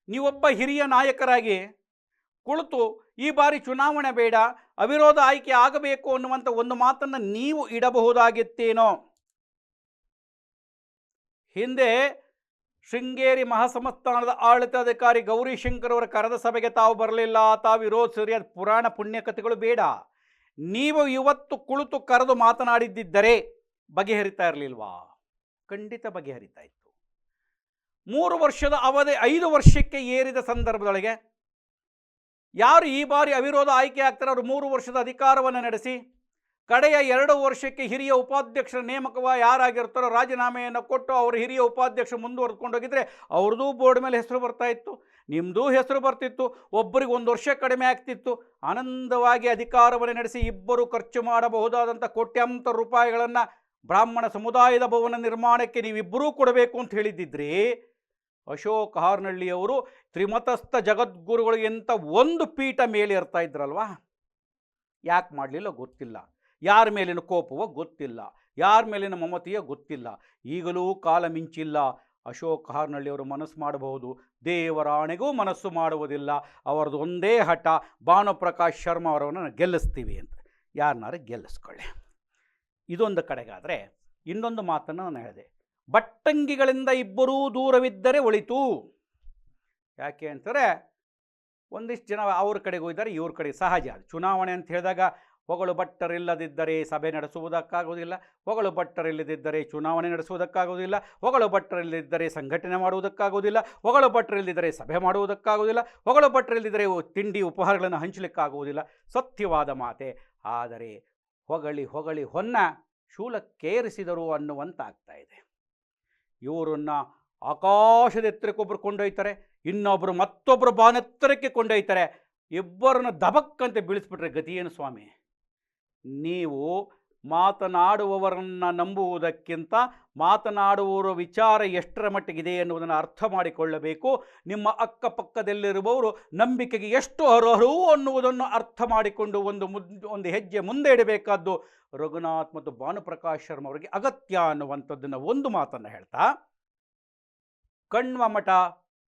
ನೀವೊಬ್ಬ ಹಿರಿಯ ನಾಯಕರಾಗಿ ಕುಳಿತು ಈ ಬಾರಿ ಚುನಾವಣೆ ಬೇಡ, ಅವಿರೋಧ ಆಯ್ಕೆ ಆಗಬೇಕು ಅನ್ನುವಂಥ ಒಂದು ಮಾತನ್ನು ನೀವು ಇಡಬಹುದಾಗಿತ್ತೇನೋ. ಹಿಂದೆ ಶೃಂಗೇರಿ ಮಹಾಸಂಸ್ಥಾನದ ಆಡಳಿತಾಧಿಕಾರಿ ಗೌರಿಶಂಕರ್ ಅವರ ಕರೆದ ಸಭೆಗೆ ತಾವು ಬರಲಿಲ್ಲ, ತಾವು ವಿರೋಧಿಸಿರಿ ಅದು ಪುರಾಣ ಪುಣ್ಯಕಥೆಗಳು ಬೇಡ. ನೀವು ಇವತ್ತು ಕುಳಿತು ಕರೆದು ಮಾತನಾಡಿದ್ದರೆ ಬಗೆಹರಿತಾ ಇರಲಿಲ್ವಾ? ಖಂಡಿತ ಬಗೆಹರಿತಾ ಮೂರು ವರ್ಷದ ಅವಧಿ ಐದು ವರ್ಷಕ್ಕೆ ಏರಿದ ಸಂದರ್ಭದೊಳಗೆ ಯಾರು ಈ ಬಾರಿ ಅವಿರೋಧ ಆಯ್ಕೆ ಆಗ್ತಾರೆ ಅವರು ಮೂರು ವರ್ಷದ ಅಧಿಕಾರವನ್ನು ನಡೆಸಿ, ಕಡೆಯ ಎರಡು ವರ್ಷಕ್ಕೆ ಹಿರಿಯ ಉಪಾಧ್ಯಕ್ಷರ ನೇಮಕವ ಯಾರಾಗಿರ್ತಾರೋ ರಾಜೀನಾಮೆಯನ್ನು ಕೊಟ್ಟು ಅವರು ಹಿರಿಯ ಉಪಾಧ್ಯಕ್ಷರು ಮುಂದುವರೆದುಕೊಂಡು ಹೋಗಿದ್ರೆ ಅವ್ರದ್ದೂ ಬೋರ್ಡ್ ಮೇಲೆ ಹೆಸರು ಬರ್ತಾ ಇತ್ತು ನಿಮ್ಮದು ಹೆಸರು ಬರ್ತಿತ್ತು, ಒಬ್ಬರಿಗೆ ಒಂದು ವರ್ಷ ಕಡಿಮೆ ಆಗ್ತಿತ್ತು. ಆನಂದವಾಗಿ ಅಧಿಕಾರವನ್ನು ನಡೆಸಿ ಇಬ್ಬರು ಖರ್ಚು ಮಾಡಬಹುದಾದಂಥ ಕೋಟ್ಯಾಂತರ ರೂಪಾಯಿಗಳನ್ನು ಬ್ರಾಹ್ಮಣ ಸಮುದಾಯದ ಭವನ ನಿರ್ಮಾಣಕ್ಕೆ ನೀವಿಬ್ಬರೂ ಕೊಡಬೇಕು ಅಂತ ಹೇಳಿದ್ದಿದ್ರೆ ಅಶೋಕ್ ಹಾರ್ನಳ್ಳಿಯವರು ತ್ರಿಮತಸ್ಥ ಜಗದ್ಗುರುಗಳಿಗಿಂತ ಒಂದು ಪೀಠ ಮೇಲೆ ಇರ್ತಾ ಇದ್ರಲ್ವಾ? ಯಾಕೆ ಮಾಡಲಿಲ್ಲ? ಗೊತ್ತಿಲ್ಲ. ಯಾರ ಮೇಲಿನ ಕೋಪವೋ? ಗೊತ್ತಿಲ್ಲ. ಯಾರ ಮೇಲಿನ ಮಮತೆಯೋ? ಗೊತ್ತಿಲ್ಲ. ಈಗಲೂ ಕಾಲ ಮಿಂಚಿಲ್ಲ. ಅಶೋಕ್ ಹಾರ್ನಳ್ಳಿಯವರು ಮನಸ್ಸು ಮಾಡಬಹುದು. ದೇವರಾಣೆಗೂ ಮನಸ್ಸು ಮಾಡುವುದಿಲ್ಲ. ಅವರದ್ದು ಒಂದೇ ಹಠ, ಭಾನುಪ್ರಕಾಶ್ ಶರ್ಮಾ ಅವರನ್ನು ಗೆಲ್ಲಿಸ್ತೀವಿ ಅಂತ. ಯಾರನ್ನಾರು ಗೆಲ್ಲಿಸ್ಕೊಳ್ಳಿ. ಇದೊಂದು ಕಡೆಗಾದರೆ, ಇನ್ನೊಂದು ಮಾತನ್ನು ನಾನು ಹೇಳಿದೆ. ಬಟ್ಟಂಗಿಗಳಿಂದ ಇಬ್ಬರೂ ದೂರವಿದ್ದರೆ ಒಳಿತು. ಯಾಕೆ ಅಂತಾರೆ ಒಂದಿಷ್ಟು ಜನ ಅವ್ರ ಕಡೆಗೆ ಹೋಗಿದ್ದಾರೆ ಇವ್ರ ಕಡೆ ಸಹಜ. ಚುನಾವಣೆ ಅಂತ ಹೇಳಿದಾಗ ಹೊಗಳು ಭಟ್ಟರಿಲ್ಲದಿದ್ದರೆ ಸಭೆ ನಡೆಸುವುದಕ್ಕಾಗುವುದಿಲ್ಲ, ಹೊಗಳು ಭಟ್ಟರಿಲ್ಲದಿದ್ದರೆ ಚುನಾವಣೆ ನಡೆಸುವುದಕ್ಕಾಗುವುದಿಲ್ಲ, ಹೊಗಳು ಭಟ್ಟರಿಲ್ಲದಿದ್ದರೆ ಸಂಘಟನೆ ಮಾಡುವುದಕ್ಕಾಗುವುದಿಲ್ಲ, ಹೊಗಳು ಭಟ್ಟರಿಲ್ಲದಿದ್ದರೆ ಸಭೆ ಮಾಡುವುದಕ್ಕಾಗುವುದಿಲ್ಲ, ಹೊಗಳು ಭಟ್ಟರಿಲ್ಲದಿದ್ದರೆ ತಿಂಡಿ ಉಪಹಾರಗಳನ್ನು ಹಂಚಲಿಕ್ಕಾಗುವುದಿಲ್ಲ. ಸತ್ಯವಾದ ಮಾತೆ. ಆದರೆ ಹೊಗಳಿ ಹೊಗಳಿ ಹೊನ್ನ ಶೂಲಕ್ಕೇರಿಸಿದರು ಅನ್ನುವಂತಾಗ್ತಾ ಇದೆ. ಇವರನ್ನು ಆಕಾಶದ ಎತ್ತರಕ್ಕೊಬ್ಬರು ಕೊಂಡೊಯ್ತಾರೆ ಇನ್ನೊಬ್ಬರು ಮತ್ತೊಬ್ಬರು ಬಾನೆತ್ತರಕ್ಕೆ ಕೊಂಡೊಯ್ತಾರೆ. ಇಬ್ಬರನ್ನ ದಬಕ್ಕಂತೆ ಬೀಳಿಸ್ಬಿಟ್ರೆ ಗತಿ ಏನು ಸ್ವಾಮಿ? ನೀವು ಮಾತನಾಡುವವರನ್ನು ನಂಬುವುದಕ್ಕಿಂತ ಮಾತನಾಡುವವರ ವಿಚಾರ ಎಷ್ಟರ ಮಟ್ಟಿಗಿದೆ ಎನ್ನುವುದನ್ನು ಅರ್ಥ ಮಾಡಿಕೊಳ್ಳಬೇಕು. ನಿಮ್ಮ ಅಕ್ಕಪಕ್ಕದಲ್ಲಿರುವವರು ನಂಬಿಕೆಗೆ ಎಷ್ಟು ಅರ್ಹರು ಅನ್ನುವುದನ್ನು ಅರ್ಥ ಮಾಡಿಕೊಂಡು ಒಂದು ಮುದ್ ಒಂದು ಹೆಜ್ಜೆ ಮುಂದೆ ಇಡಬೇಕಾದ್ದು ರಘುನಾಥ್ ಮತ್ತು ಭಾನುಪ್ರಕಾಶ್ ಶರ್ಮ ಅವರಿಗೆ ಅಗತ್ಯ ಅನ್ನುವಂಥದ್ದನ್ನು ಒಂದು ಮಾತನ್ನು ಹೇಳ್ತಾ ಕಣ್ವ ಮಠ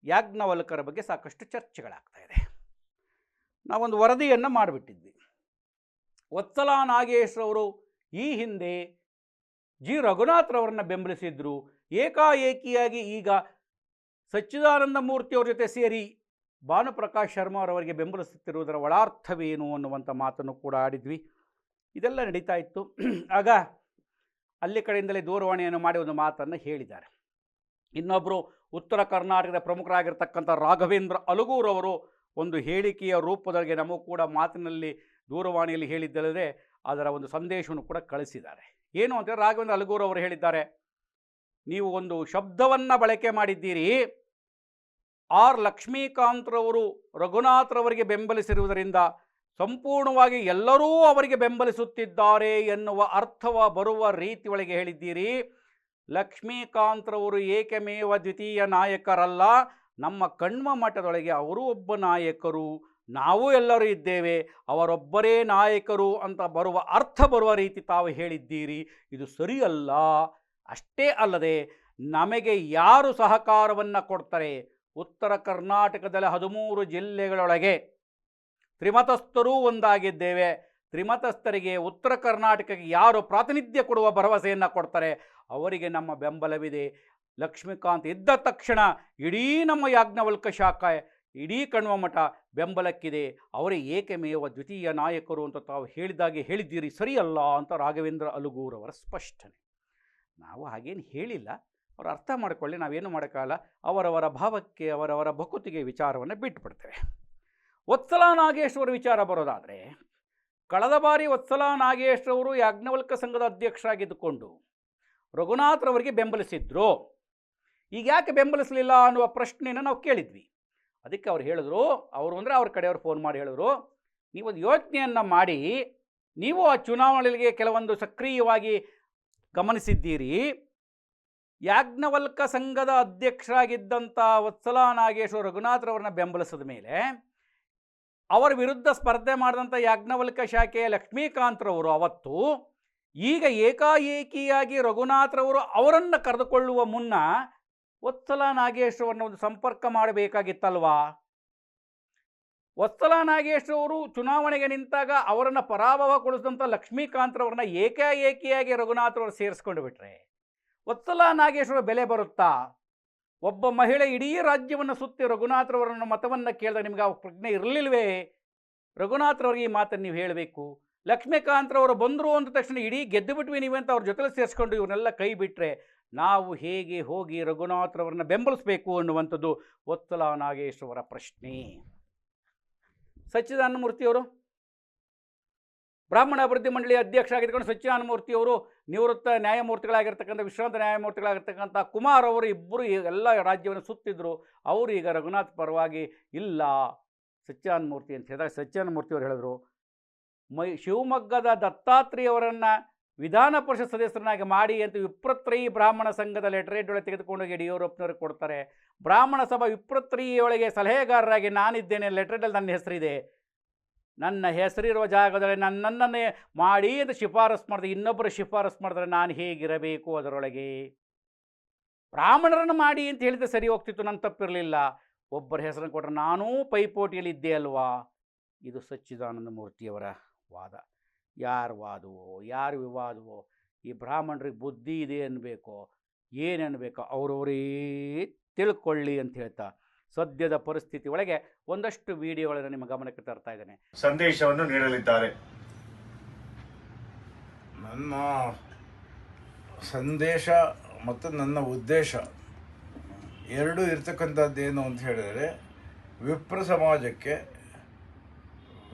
ಯಾಜ್ಞವಲ್ಕರ ಬಗ್ಗೆ ಸಾಕಷ್ಟು ಚರ್ಚೆಗಳಾಗ್ತಾ ಇದೆ. ನಾವೊಂದು ವರದಿಯನ್ನು ಮಾಡಿಬಿಟ್ಟಿದ್ವಿ. ವತ್ಸಲ ನಾಗೇಶ್ರವರು ಈ ಹಿಂದೆ ಜಿ. ರಘುನಾಥ್ರವರನ್ನ ಬೆಂಬಲಿಸಿದ್ರು. ಏಕಾಏಕಿಯಾಗಿ ಈಗ ಸಚ್ಚಿದಾನಂದ ಮೂರ್ತಿಯವ್ರ ಜೊತೆ ಸೇರಿ ಭಾನುಪ್ರಕಾಶ್ ಶರ್ಮಾರವರಿಗೆ ಬೆಂಬಲಿಸುತ್ತಿರುವುದರ ಒಳಾರ್ಥವೇನು ಅನ್ನುವಂಥ ಮಾತನ್ನು ಕೂಡ ಆಡಿದ್ವಿ. ಇದೆಲ್ಲ ನಡೀತಾ ಇತ್ತು. ಆಗ ಅಲ್ಲಿ ಕಡೆಯಿಂದಲೇ ದೂರವಾಣಿಯನ್ನು ಮಾಡಿ ಒಂದು ಮಾತನ್ನು ಹೇಳಿದ್ದಾರೆ. ಇನ್ನೊಬ್ಬರು ಉತ್ತರ ಕರ್ನಾಟಕದ ಪ್ರಮುಖರಾಗಿರ್ತಕ್ಕಂಥ ರಾಘವೇಂದ್ರ ಅಲಗೂರವರು ಒಂದು ಹೇಳಿಕೆಯ ರೂಪದೊಳಗೆ ನಮಗೂ ಕೂಡ ಮಾತಿನಲ್ಲಿ ದೂರವಾಣಿಯಲ್ಲಿ ಹೇಳಿದ್ದಲ್ಲದೆ ಅದರ ಒಂದು ಸಂದೇಶವನ್ನು ಕೂಡ ಕಳಿಸಿದ್ದಾರೆ. ಏನು ಅಂತ ರಾಘವೇಂದ್ರ ಅಲಗೂರು ಅವರು ಹೇಳಿದ್ದಾರೆ, ನೀವು ಒಂದು ಶಬ್ದವನ್ನು ಬಳಕೆ ಮಾಡಿದ್ದೀರಿ, ಆರ್ ಲಕ್ಷ್ಮೀಕಾಂತ್ರವರು ರಘುನಾಥ್ರವರಿಗೆ ಬೆಂಬಲಿಸಿರುವುದರಿಂದ ಸಂಪೂರ್ಣವಾಗಿ ಎಲ್ಲರೂ ಅವರಿಗೆ ಬೆಂಬಲಿಸುತ್ತಿದ್ದಾರೆ ಎನ್ನುವ ಅರ್ಥವ ಬರುವ ರೀತಿ ಒಳಗೆ ಹೇಳಿದ್ದೀರಿ. ಲಕ್ಷ್ಮೀಕಾಂತ್ರವರು ಏಕಮೇವ ದ್ವಿತೀಯ ನಾಯಕರಲ್ಲ, ನಮ್ಮ ಕಣ್ವ ಮಠದೊಳಗೆ ಅವರು ಒಬ್ಬ ನಾಯಕರು ನಾವು ಎಲ್ಲರೂ ಇದ್ದೇವೆ, ಅವರೊಬ್ಬರೇ ನಾಯಕರು ಅಂತ ಬರುವ ಅರ್ಥ ಬರುವ ರೀತಿ ತಾವು ಹೇಳಿದ್ದೀರಿ, ಇದು ಸರಿಯಲ್ಲ. ಅಷ್ಟೇ ಅಲ್ಲದೆ ನಮಗೆ ಯಾರು ಸಹಕಾರವನ್ನು ಕೊಡ್ತಾರೆ? ಉತ್ತರ ಕರ್ನಾಟಕದಲ್ಲಿ ಹದಿಮೂರು ಜಿಲ್ಲೆಗಳೊಳಗೆ ತ್ರಿಮತಸ್ಥರೂ ಒಂದಾಗಿದ್ದೇವೆ. ತ್ರಿಮತಸ್ಥರಿಗೆ ಉತ್ತರ ಕರ್ನಾಟಕಕ್ಕೆ ಯಾರು ಪ್ರಾತಿನಿಧ್ಯ ಕೊಡುವ ಭರವಸೆಯನ್ನು ಕೊಡ್ತಾರೆ? ಅವರಿಗೆ ನಮ್ಮ ಬೆಂಬಲವಿದೆ. ಲಕ್ಷ್ಮೀಕಾಂತ್ ಇದ್ದ ತಕ್ಷಣ ಇಡೀ ನಮ್ಮ ಯಾಜ್ಞವಲ್ಕ ಶಾಖೆ ಇಡೀ ಕಣ್ವ ಮಠ ಬೆಂಬಲಕ್ಕಿದೆ. ಅವರೇ ಏಕಮೇವ ದ್ವಿತೀಯ ನಾಯಕರು ಅಂತ ತಾವು ಹೇಳಿದಾಗೆ ಹೇಳಿದ್ದೀರಿ ಸರಿಯಲ್ಲ ಅಂತ ರಾಘವೇಂದ್ರ ಅಲುಗೂರವರ ಸ್ಪಷ್ಟನೆ. ನಾವು ಹಾಗೇನು ಹೇಳಿಲ್ಲ. ಅವರು ಅರ್ಥ ಮಾಡಿಕೊಳ್ಳಿ, ನಾವೇನು ಮಾಡೋಕ್ಕಾಗಲ್ಲ. ಅವರವರ ಭಾವಕ್ಕೆ, ಅವರವರ ಭಕುತಿಗೆ ವಿಚಾರವನ್ನು ಬಿಟ್ಟುಬಿಡ್ತೇವೆ ವತ್ಸಲ ನಾಗೇಶ್ವರ ವಿಚಾರ ಬರೋದಾದರೆ, ಕಳೆದ ಬಾರಿ ವತ್ಸಲ ನಾಗೇಶ್ವರವರು ಯಾಜ್ಞವಲ್ಕ ಸಂಘದ ಅಧ್ಯಕ್ಷರಾಗಿದ್ದುಕೊಂಡು ರಘುನಾಥ್ರವರಿಗೆ ಬೆಂಬಲಿಸಿದ್ರು. ಈಗ ಯಾಕೆ ಬೆಂಬಲಿಸಲಿಲ್ಲ ಅನ್ನುವ ಪ್ರಶ್ನೆಯನ್ನು ನಾವು ಕೇಳಿದ್ವಿ. ಅದಕ್ಕೆ ಅವ್ರು ಹೇಳಿದ್ರು, ಅವರು ಅಂದರೆ ಅವ್ರ ಕಡೆಯವ್ರು ಫೋನ್ ಮಾಡಿ ಹೇಳಿದ್ರು, ನೀವೊಂದು ಯೋಚನೆಯನ್ನು ಮಾಡಿ, ನೀವು ಆ ಚುನಾವಣೆಗೆ ಕೆಲವೊಂದು ಸಕ್ರಿಯವಾಗಿ ಗಮನಿಸಿದ್ದೀರಿ. ಯಾಜ್ಞವಲ್ಕ ಸಂಘದ ಅಧ್ಯಕ್ಷರಾಗಿದ್ದಂಥ ವತ್ಸಲ ನಾಗೇಶ್ವರ ರಘುನಾಥ್ರವ್ರನ್ನ ಬೆಂಬಲಿಸಿದ ಮೇಲೆ, ಅವರ ವಿರುದ್ಧ ಸ್ಪರ್ಧೆ ಮಾಡಿದಂಥ ಯಾಜ್ಞವಲ್ಕ ಶಾಖೆಯ ಲಕ್ಷ್ಮೀಕಾಂತ್ರವರು ಅವತ್ತು, ಈಗ ಏಕಾಏಕಿಯಾಗಿ ರಘುನಾಥ್ರವರು ಅವರನ್ನು ಕರೆದುಕೊಳ್ಳುವ ಮುನ್ನ ವತ್ಸಲ ನಾಗೇಶ್ವರನ್ನ ಒಂದು ಸಂಪರ್ಕ ಮಾಡಬೇಕಾಗಿತ್ತಲ್ವಾ? ವತ್ಸಲ ನಾಗೇಶ್ವರವರು ಚುನಾವಣೆಗೆ ನಿಂತಾಗ ಅವರನ್ನು ಪರಾಭವಗೊಳಿಸಿದಂಥ ಲಕ್ಷ್ಮೀಕಾಂತ್ರವ್ರನ್ನ ಏಕಾಏಕಿಯಾಗಿ ರಘುನಾಥ್ರವರು ಸೇರಿಸ್ಕೊಂಡು ಬಿಟ್ರೆ ವತ್ಸಲ ನಾಗೇಶ್ವರ ಬೆಲೆ ಬರುತ್ತಾ? ಒಬ್ಬ ಮಹಿಳೆ ಇಡೀ ರಾಜ್ಯವನ್ನು ಸುತ್ತಿ ರಘುನಾಥ್ರವರನ್ನು ಮತವನ್ನು ಕೇಳಿದ ನಿಮಗೆ ಆ ಪ್ರಜ್ಞೆ ಇರಲಿಲ್ವೇ? ರಘುನಾಥ್ರವ್ರಿಗೆ ಈ ಮಾತನ್ನು ನೀವು ಹೇಳಬೇಕು. ಲಕ್ಷ್ಮೀಕಾಂತ್ರವರು ಬಂದರು ಅಂದ ತಕ್ಷಣ ಇಡೀ ಗೆದ್ದು ಬಿಟ್ವಿ ಅಂತ ಅವ್ರ ಜೊತೆಲಿ ಸೇರಿಸ್ಕೊಂಡು ಇವನ್ನೆಲ್ಲ ಕೈ ಬಿಟ್ಟರೆ ನಾವು ಹೇಗೆ ಹೋಗಿ ರಘುನಾಥ್ರವರನ್ನು ಬೆಂಬಲಿಸಬೇಕು ಅನ್ನುವಂಥದ್ದು ಒತ್ತಲ ನಾಗೇಶ್ವರ ಪ್ರಶ್ನೆ. ಸಚ್ಚಿದಾನಂದ ಮೂರ್ತಿಯವರು ಬ್ರಾಹ್ಮಣ ಅಭಿವೃದ್ಧಿ ಮಂಡಳಿ ಅಧ್ಯಕ್ಷ ಆಗಿದ್ಕೊಂಡು ಸಚ್ಚಿದಾನಂದ ಮೂರ್ತಿಯವರು ನಿವೃತ್ತ ನ್ಯಾಯಮೂರ್ತಿಗಳಾಗಿರ್ತಕ್ಕಂಥ, ವಿಶ್ರಾಂತ ನ್ಯಾಯಮೂರ್ತಿಗಳಾಗಿರ್ತಕ್ಕಂಥ ಕುಮಾರ್ ಅವರು ಇಬ್ಬರು ಎಲ್ಲ ರಾಜ್ಯವನ್ನು ಸುತ್ತಿದ್ರು. ಅವರು ಈಗ ರಘುನಾಥ್ ಪರವಾಗಿ ಇಲ್ಲ. ಸಚ್ಚಿದಾನಂದ ಮೂರ್ತಿ ಅಂತ ಹೇಳಿದಾಗ ಸಚ್ಚಿದಾನಂದ ಮೂರ್ತಿಯವರು ಹೇಳಿದರು, ಮೈ ಶಿವಮೊಗ್ಗದ ದತ್ತಾತ್ರೇಯವರನ್ನು ವಿಧಾನ ಪರಿಷತ್ ಸದಸ್ಯರನ್ನಾಗಿ ಮಾಡಿ ಅಂತ ವಿಪ್ರತ್ರಯಿ ಬ್ರಾಹ್ಮಣ ಸಂಘದ ಲೆಟರೇಟ್ ಒಳಗೆ ತೆಗೆದುಕೊಂಡೋಗಿ ಯಡಿಯೂರಪ್ಪನವ್ರಿಗೆ ಕೊಡ್ತಾರೆ. ಬ್ರಾಹ್ಮಣ ಸಭಾ ವಿಪ್ರತ್ರಯಿಯೊಳಗೆ ಸಲಹೆಗಾರರಾಗಿ ನಾನಿದ್ದೇನೆ ಲೆಟ್ರೇಟಲ್ಲಿ ನನ್ನ ಹೆಸರಿದೆ. ನನ್ನ ಹೆಸರಿರುವ ಜಾಗದಲ್ಲಿ ನನ್ನನ್ನೇ ಮಾಡಿ ಅಂತ ಶಿಫಾರಸು ಮಾಡಿದ್ರೆ, ಇನ್ನೊಬ್ಬರು ಶಿಫಾರಸು ಮಾಡಿದ್ರೆ ನಾನು ಹೇಗಿರಬೇಕು ಅದರೊಳಗೆ? ಬ್ರಾಹ್ಮಣರನ್ನು ಮಾಡಿ ಅಂತ ಹೇಳಿದ್ರೆ ಸರಿ ಹೋಗ್ತಿತ್ತು ನನ್ನ ತಪ್ಪಿರಲಿಲ್ಲ. ಒಬ್ಬರ ಹೆಸರನ್ನು ಕೊಟ್ಟರೆ ನಾನೂ ಪೈಪೋಟಿಯಲ್ಲಿ ಇದ್ದೆ ಅಲ್ವಾ? ಇದು ಸಚ್ಚಿದಾನಂದ ಮೂರ್ತಿಯವರ ವಾದ. ಯಾರ ವಾದವೋ, ಯಾರು ವಿವಾದವೋ, ಈ ಬ್ರಾಹ್ಮಣರಿಗೆ ಬುದ್ಧಿ ಇದೆ ಅನ್ಬೇಕು ಏನು ಅನ್ಬೇಕೋ ಅವರವರೇ ತಿಳ್ಕೊಳ್ಳಿ ಅಂತ ಹೇಳ್ತಾ ಸದ್ಯದ ಪರಿಸ್ಥಿತಿ ಒಳಗೆ ಒಂದಷ್ಟು ವಿಡಿಯೋಗಳನ್ನು ನಿಮ್ಮ ಗಮನಕ್ಕೆ ತರ್ತಾ ಇದ್ದೇನೆ. ಸಂದೇಶವನ್ನು ನೀಡಲಿದ್ದಾರೆ. ನನ್ನ ಸಂದೇಶ ಮತ್ತು ನನ್ನ ಉದ್ದೇಶ ಎರಡೂ ಇರ್ತಕ್ಕಂಥದ್ದೇನು ಅಂತ ಹೇಳಿದರೆ, ವಿಪ್ರ ಸಮಾಜಕ್ಕೆ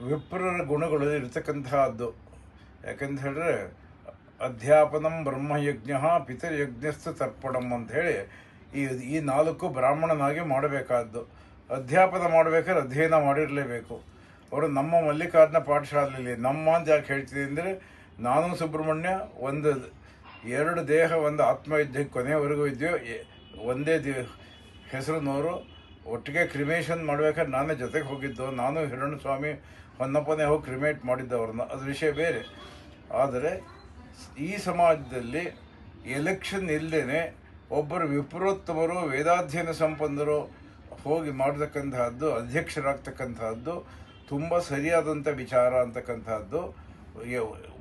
ವಿಪ್ರರ ಗುಣಗಳು ಇರ್ತಕ್ಕಂತಹದ್ದು. ಯಾಕಂತ ಹೇಳಿದ್ರೆ ಅಧ್ಯಾಪನಂ ಬ್ರಹ್ಮಯಜ್ಞ ಪಿತೃಯಜ್ಞಸ್ಥ ತರ್ಪಣಂ ಹೇಳಿ ಈ ಈ ನಾಲ್ಕು ಬ್ರಾಹ್ಮಣನಾಗಿ ಮಾಡಬೇಕಾದ್ದು. ಅಧ್ಯಾಪನ ಮಾಡಬೇಕಾದ್ರೆ ಅಧ್ಯಯನ ಮಾಡಿರಲೇಬೇಕು. ಅವರು ನಮ್ಮ ಮಲ್ಲಿಕಾರ್ಜುನ ಪಾಠಶಾಲೆಯಲ್ಲಿ ನಮ್ಮ ಅಂತ ಯಾಕೆ ಹೇಳ್ತೀನಿ ಅಂದರೆ, ನಾನು ಸುಬ್ರಹ್ಮಣ್ಯ ಒಂದು ಎರಡು ದೇಹ, ಒಂದು ಆತ್ಮ ಇದ್ದ ಕೊನೆಯವರೆಗೂ ಇದೆಯೋ ಒಂದೇ ದಿ ಹೆಸರುನವರು ಒಟ್ಟಿಗೆ ಕ್ರಿಮೇಷನ್ ಮಾಡಬೇಕಾದ್ರೆ ನಾನೇ ಜೊತೆಗೆ ಹೋಗಿದ್ದು. ನಾನು ಹಿರಣ್ಣ ಸ್ವಾಮಿ ಹೊನ್ನಪ್ಪನೇ ಹೋಗಿ ಕ್ರಿಮೇಟ್ ಮಾಡಿದ್ದವ್ರನ್ನ. ಅದು ವಿಷಯ ಬೇರೆ. ಆದರೆ ಈ ಸಮಾಜದಲ್ಲಿ ಎಲೆಕ್ಷನ್ ಇಲ್ಲದೇ ಒಬ್ಬರು ವಿಪ್ರೋತ್ತಮರು, ವೇದಾಧ್ಯಯನ ಸಂಪನ್ನರು ಹೋಗಿ ಮಾಡತಕ್ಕಂತಹದ್ದು, ಅಧ್ಯಕ್ಷರಾಗ್ತಕ್ಕಂತಹದ್ದು, ತುಂಬ ಸರಿಯಾದಂಥ ವಿಚಾರ ಅಂತಕ್ಕಂಥದ್ದು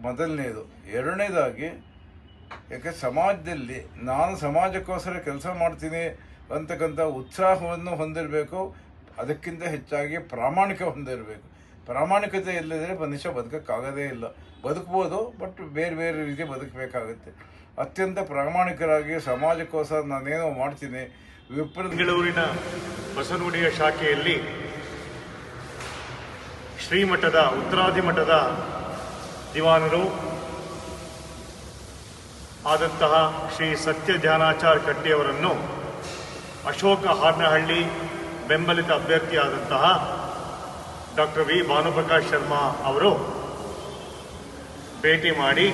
ಮೊದಲನೇದು. ಎರಡನೇದಾಗಿ, ಯಾಕೆ ಸಮಾಜದಲ್ಲಿ ನಾನು ಸಮಾಜಕ್ಕೋಸ್ಕರ ಕೆಲಸ ಮಾಡ್ತೀನಿ ಅಂತಕ್ಕಂಥ ಉತ್ಸಾಹವನ್ನು ಹೊಂದಿರಬೇಕು, ಅದಕ್ಕಿಂತ ಹೆಚ್ಚಾಗಿ ಪ್ರಾಮಾಣಿಕ ಹೊಂದಿರಬೇಕು. ಪ್ರಾಮಾಣಿಕತೆ ಇಲ್ಲದ್ರೆ ಮನುಷ್ಯ ಬದುಕೋಕ್ಕಾಗೋದೇ ಇಲ್ಲ. ಬದುಕ್ಬೋದು ಬಟ್ ಬೇರೆ ಬೇರೆ ರೀತಿ ಬದುಕಬೇಕಾಗುತ್ತೆ. ಅತ್ಯಂತ ಪ್ರಾಮಾಣಿಕರಾಗಿ ಸಮಾಜಕ್ಕೋಸ್ಕರ ನಾನೇನೋ ಮಾಡ್ತೀನಿ. ವಿಪ್ರೂರಿನ ಬಸವನಗುಡಿಯ ಶಾಖೆಯಲ್ಲಿ ಶ್ರೀಮಠದ, ಉತ್ತರಾದಿ ಮಠದ ದಿವಾನರು ಆದಂತಹ ಶ್ರೀ ಸತ್ಯ ಧ್ಯಾನಾಚಾರ್ ಕಟ್ಟಿಯವರನ್ನು ಅಶೋಕ ಹಾರ್ನಹಳ್ಳಿ ಬೆಂಬಲಿತ ಅಭ್ಯರ್ಥಿಯಾದಂತಹ ಡಾಕ್ಟರ್ ವಿ ಭಾನುಪ್ರಕಾಶ್ ಶರ್ಮಾ ಅವರು ಭೇಟಿ ಮಾಡಿ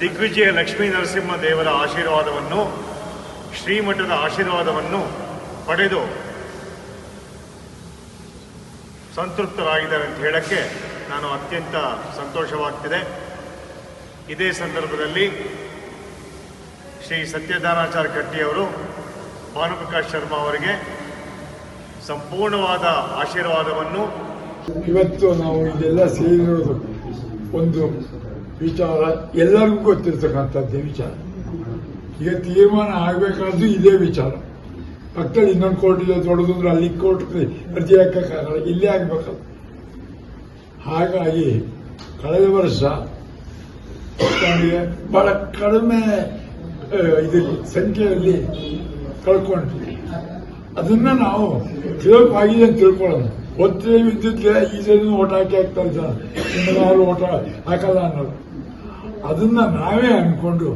ದಿಗ್ವಿಜಯ ಲಕ್ಷ್ಮೀ ನರಸಿಂಹ ದೇವರ ಆಶೀರ್ವಾದವನ್ನು, ಶ್ರೀಮಠದ ಆಶೀರ್ವಾದವನ್ನು ಪಡೆದು ಸಂತೃಪ್ತರಾಗಿದ್ದಾರೆ ಅಂತ ಹೇಳಕ್ಕೆ ನಾನು ಅತ್ಯಂತ ಸಂತೋಷವಾಗ್ತಿದೆ. ಇದೇ ಸಂದರ್ಭದಲ್ಲಿ ಶ್ರೀ ಸತ್ಯದಾನಾಚಾರ್ಯ ಕಟ್ಟಿಯವರು ಭಾನುಪ್ರಕಾಶ್ ಶರ್ಮಾ ಅವರಿಗೆ ಸಂಪೂರ್ಣವಾದ ಆಶೀರ್ವಾದವನ್ನು ಇವತ್ತು ನಾವು ಇದೆಲ್ಲ ಸೇರಿರೋದು ಒಂದು ವಿಚಾರ ಎಲ್ಲರಿಗೂ ಗೊತ್ತಿರ್ತಕ್ಕಂಥದ್ದೇ ವಿಚಾರ. ಈಗ ತೀರ್ಮಾನ ಆಗಬೇಕಾದ್ದು ಇದೇ ವಿಚಾರ. ಪಕ್ಕದಲ್ಲಿ ಇನ್ನೊಂದು ಕೋರ್ಟ್ ಇದೆ ದೊಡ್ಡದು ಅಂದ್ರೆ ಅಲ್ಲಿ ಕೋರ್ಟ್ ಅರ್ಜಿ ಹಾಕಕ್ಕಾಗಲ್ಲ, ಇಲ್ಲೇ ಆಗ್ಬೇಕಲ್ಲ. ಹಾಗಾಗಿ ಕಳೆದ ವರ್ಷ ನಮಗೆ ಬಹಳ ಕಡಿಮೆ ಇದರಲ್ಲಿ ಸಂಖ್ಯೆಯಲ್ಲಿ ಕಳ್ಕೊಂಡ್ವಿ ಅದನ್ನ ನಾವು ತಿಳಕಾಗಿದೆ ಅಂತ ತಿಳ್ಕೊಳ್ಳೋದು. ಒತ್ತಡ ವಿದ್ಯುತ್ಗೆ ಈ ಸರಿ ಓಟ್ ಹಾಕಿ ಹಾಕ್ತಾ ಇದ್ದಾರೆ ಯಾರು ಓಟ ಹಾಕಲ್ಲ ಅನ್ನೋದು. ಅದನ್ನ ನಾವೇ ಅನ್ಕೊಂಡು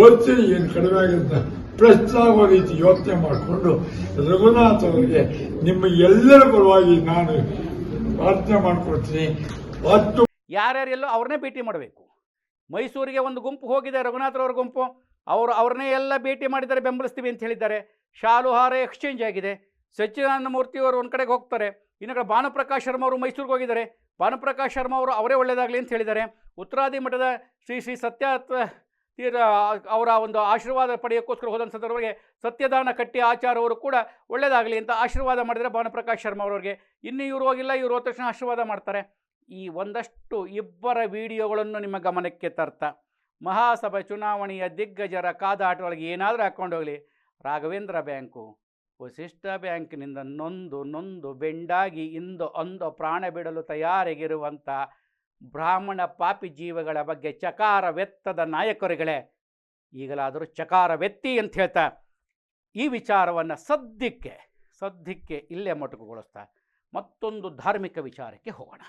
ಓದ್ತೀನಿ ಏನು ಕಡಿಮೆ ಆಗಿದ್ದ ಪ್ರಶ್ನಾಗುವ ರೀತಿ ಯೋಚನೆ ಮಾಡಿಕೊಂಡು ರಘುನಾಥ್ ಅವರಿಗೆ ನಿಮ್ಮ ಎಲ್ಲರ ಪರವಾಗಿ ನಾನು ಪ್ರಾರ್ಥನೆ ಮಾಡಿಕೊಡ್ತೀನಿ. ಮತ್ತು ಯಾರ್ಯಾರೆಲ್ಲೋ ಅವ್ರನ್ನೇ ಭೇಟಿ ಮಾಡಬೇಕು. ಮೈಸೂರಿಗೆ ಒಂದು ಗುಂಪು ಹೋಗಿದೆ ರಘುನಾಥರವ್ರ ಗುಂಪು. ಅವರು ಅವ್ರನ್ನೇ ಎಲ್ಲ ಭೇಟಿ ಮಾಡಿದ್ದಾರೆ, ಬೆಂಬಲಿಸ್ತೀವಿ ಅಂತ ಹೇಳಿದ್ದಾರೆ. ಶಾಲು ಹಾರ ಎಕ್ಸ್ಚೇಂಜ್ ಆಗಿದೆ. ಸಚ್ಚಿದಾನಂದ ಮೂರ್ತಿಯವರು ಒಂದು ಕಡೆಗೆ ಹೋಗ್ತಾರೆ. ಇನ್ನು ಕಡೆ ಭಾನುಪ್ರಕಾಶ್ ಶರ್ಮಾ ಅವರು ಮೈಸೂರಿಗೆ ಹೋಗಿದ್ದಾರೆ. ಭಾನುಪ್ರಕಾಶ್ ಶರ್ಮಾ ಅವರು ಅವರೇ ಒಳ್ಳೆಯದಾಗಲಿ ಅಂತ ಹೇಳಿದ್ದಾರೆ. ಉತ್ತರಾದಿ ಮಠದ ಶ್ರೀ ಶ್ರೀ ಸತ್ಯ ತೀರ ಅವರ ಒಂದು ಆಶೀರ್ವಾದ ಪಡೆಯೋಕ್ಕೋಸ್ಕರ ಹೋದಂಥ ಸಂದರ್ಭದಲ್ಲಿ ಸತ್ಯದಾನ ಕಟ್ಟಿ ಆಚಾರ ಅವರು ಕೂಡ ಒಳ್ಳೆಯದಾಗಲಿ ಅಂತ ಆಶೀರ್ವಾದ ಮಾಡಿದರೆ ಭಾನುಪ್ರಕಾಶ್ ಶರ್ಮಾ ಅವರಿಗೆ ಇನ್ನು ಇವರು ಹೋಗಿಲ್ಲ, ಇವರು ಹೋದ ತಕ್ಷಣ ಆಶೀರ್ವಾದ ಮಾಡ್ತಾರೆ. ಈ ಒಂದಷ್ಟು ಇಬ್ಬರ ವಿಡಿಯೋಗಳನ್ನು ನಿಮ್ಮ ಗಮನಕ್ಕೆ ತರ್ತಾ. ಮಹಾಸಭೆ ಚುನಾವಣೆಯ ದಿಗ್ಗಜರ ಕಾದಾಟದೊಳಗೆ ಏನಾದರೂ ಹಾಕ್ಕೊಂಡು ಹೋಗಲಿ. ರಾಘವೇಂದ್ರ ಬ್ಯಾಂಕು ವಸಿಷ್ಠ ಬ್ಯಾಂಕಿನಿಂದ ನೊಂದು ನೊಂದು ಬೆಂಡಾಗಿ ಇಂದು ಅಂದು ಪ್ರಾಣ ಬಿಡಲು ತಯಾರಿಗಿರುವಂಥ ಬ್ರಾಹ್ಮಣ ಪಾಪಿ ಜೀವಗಳ ಬಗ್ಗೆ ಚಕಾರವೆತ್ತದ ನಾಯಕರುಗಳೇ, ಈಗಲಾದರೂ ಚಕಾರವೆತ್ತಿ ಅಂತ ಹೇಳ್ತಾ, ಈ ವಿಚಾರವನ್ನು ಸದ್ಯಕ್ಕೆ ಸದ್ಯಕ್ಕೆ ಇಲ್ಲೇ ಮೊಟಕುಗೊಳಿಸ್ತಾ, ಮತ್ತೊಂದು ಧಾರ್ಮಿಕ ವಿಚಾರಕ್ಕೆ ಹೋಗೋಣ.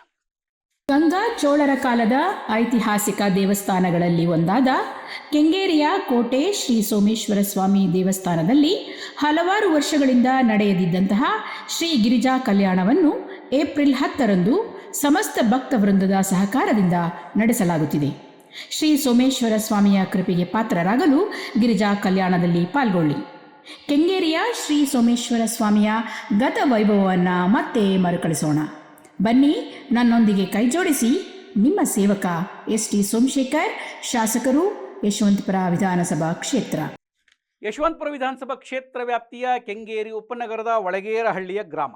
ಗಂಗಾ ಚೋಳರ ಕಾಲದ ಐತಿಹಾಸಿಕ ದೇವಸ್ಥಾನಗಳಲ್ಲಿ ಒಂದಾದ ಕೆಂಗೇರಿಯ ಕೋಟೆ ಶ್ರೀ ಸೋಮೇಶ್ವರ ಸ್ವಾಮಿ ದೇವಸ್ಥಾನದಲ್ಲಿ ಹಲವಾರು ವರ್ಷಗಳಿಂದ ನಡೆಯದಿದ್ದಂತಹ ಶ್ರೀ ಗಿರಿಜಾ ಕಲ್ಯಾಣವನ್ನು ಏಪ್ರಿಲ್ ಹತ್ತರಂದು ಸಮಸ್ತ ಭಕ್ತ ವೃಂದದ ಸಹಕಾರದಿಂದ ನಡೆಸಲಾಗುತ್ತಿದೆ. ಶ್ರೀ ಸೋಮೇಶ್ವರ ಸ್ವಾಮಿಯ ಕೃಪೆಗೆ ಪಾತ್ರರಾಗಲು ಗಿರಿಜಾ ಕಲ್ಯಾಣದಲ್ಲಿ ಪಾಲ್ಗೊಳ್ಳಿ. ಕೆಂಗೇರಿಯ ಶ್ರೀ ಸೋಮೇಶ್ವರ ಸ್ವಾಮಿಯ ಗತ ವೈಭವವನ್ನು ಮತ್ತೆ ಮರುಕಳಿಸೋಣ. ಬನ್ನಿ, ನನ್ನೊಂದಿಗೆ ಕೈಜೋಡಿಸಿ ನಿಮ್ಮ ಸೇವಕ ಎಸ್ ಟಿ ಸೋಮಶೇಖರ್, ಶಾಸಕರು ಯಶವಂತಪುರ ವಿಧಾನಸಭಾ ಕ್ಷೇತ್ರ. ಯಶವಂತಪುರ ವಿಧಾನಸಭಾ ಕ್ಷೇತ್ರ ವ್ಯಾಪ್ತಿಯ ಕೆಂಗೇರಿ ಉಪನಗರದ ಒಳಗೇರಹಳ್ಳಿಯ ಗ್ರಾಮ.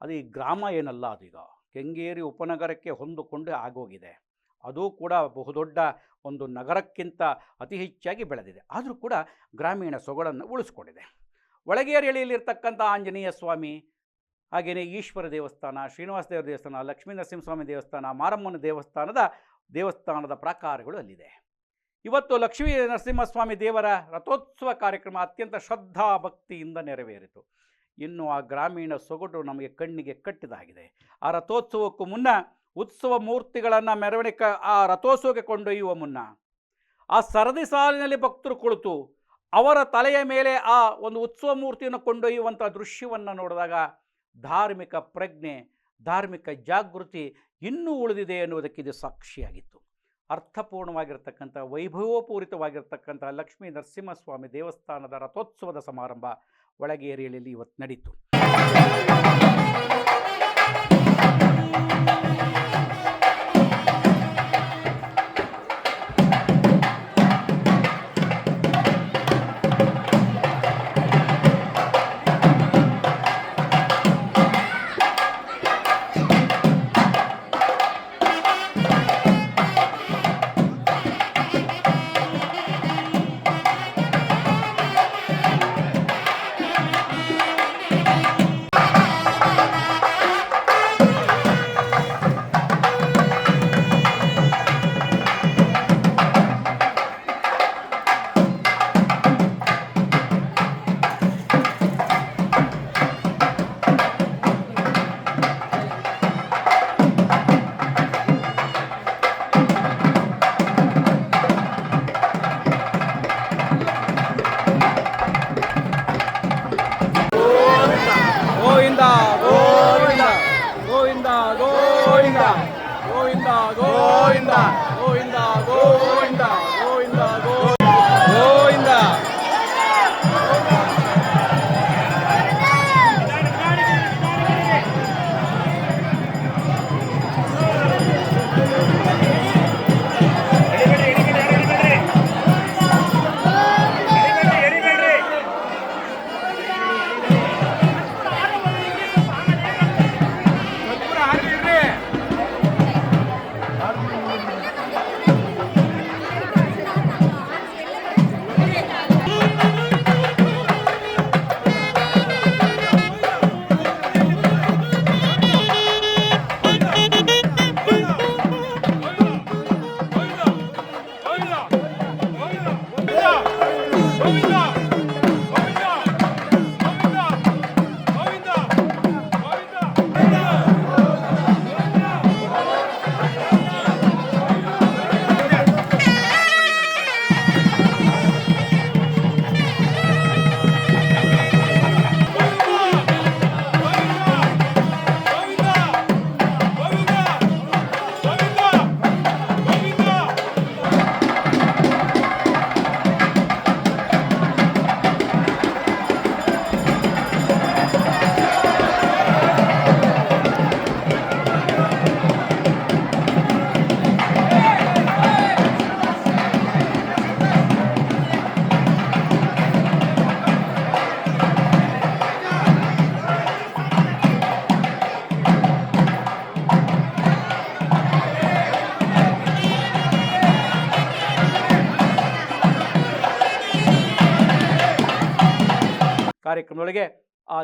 ಅದು ಈ ಗ್ರಾಮ ಏನಲ್ಲ ಅದೀಗ ಕೆಂಗೇರಿ ಉಪನಗರಕ್ಕೆ ಹೊಂದಿಕೊಂಡು ಆಗೋಗಿದೆ. ಅದು ಕೂಡ ಬಹುದೊಡ್ಡ ಒಂದು ನಗರಕ್ಕಿಂತ ಅತಿ ಹೆಚ್ಚಾಗಿ ಬೆಳೆದಿದೆ. ಆದರೂ ಕೂಡ ಗ್ರಾಮೀಣ ಸೊಗಡನ್ನು ಉಳಿಸ್ಕೊಂಡಿದೆ. ಒಳಗೇರಹಳ್ಳಿಯಲ್ಲಿರ್ತಕ್ಕಂಥ ಆಂಜನೇಯ ಸ್ವಾಮಿ ಹಾಗೆಯೇ ಈಶ್ವರ ದೇವಸ್ಥಾನ, ಶ್ರೀನಿವಾಸ ದೇವರ ದೇವಸ್ಥಾನ, ಲಕ್ಷ್ಮೀ ನರಸಿಂಹಸ್ವಾಮಿ ದೇವಸ್ಥಾನ, ಮಾರಮ್ಮನ ದೇವಸ್ಥಾನದ ದೇವಸ್ಥಾನದ ಪ್ರಾಕಾರಗಳು ಅಲ್ಲಿದೆ. ಇವತ್ತು ಲಕ್ಷ್ಮೀ ನರಸಿಂಹಸ್ವಾಮಿ ದೇವರ ರಥೋತ್ಸವ ಕಾರ್ಯಕ್ರಮ ಅತ್ಯಂತ ಶ್ರದ್ಧಾ ಭಕ್ತಿಯಿಂದ ನೆರವೇರಿತು. ಇನ್ನು ಆ ಗ್ರಾಮೀಣ ಸೊಗಟು ನಮಗೆ ಕಣ್ಣಿಗೆ ಕಟ್ಟಿದಾಗಿದೆ. ಆ ರಥೋತ್ಸವಕ್ಕೂ ಮುನ್ನ ಉತ್ಸವ ಮೂರ್ತಿಗಳನ್ನು ಮೆರವಣಿಗೆ ಆ ರಥೋತ್ಸವಕ್ಕೆ ಕೊಂಡೊಯ್ಯುವ ಮುನ್ನ ಆ ಸರದಿ ಸಾಲಿನಲ್ಲಿ ಭಕ್ತರು ಕುಳಿತು ಅವರ ತಲೆಯ ಮೇಲೆ ಆ ಒಂದು ಉತ್ಸವ ಮೂರ್ತಿಯನ್ನು ಕೊಂಡೊಯ್ಯುವಂಥ ದೃಶ್ಯವನ್ನು ನೋಡಿದಾಗ ಧಾರ್ಮಿಕ ಪ್ರಜ್ಞೆ, ಧಾರ್ಮಿಕ ಜಾಗೃತಿ ಇನ್ನೂ ಉಳಿದಿದೆ ಎನ್ನುವುದಕ್ಕೆ ಇದು ಸಾಕ್ಷಿಯಾಗಿತ್ತು. ಅರ್ಥಪೂರ್ಣವಾಗಿರ್ತಕ್ಕಂಥ, ವೈಭವಪೂರಿತವಾಗಿರ್ತಕ್ಕಂಥ ಲಕ್ಷ್ಮೀ ನರಸಿಂಹಸ್ವಾಮಿ ದೇವಸ್ಥಾನದ ರಥೋತ್ಸವದ ಸಮಾರಂಭ ಒಳಗೇರಿಯಲ್ಲಿ ಇವತ್ತು ನಡೀತು.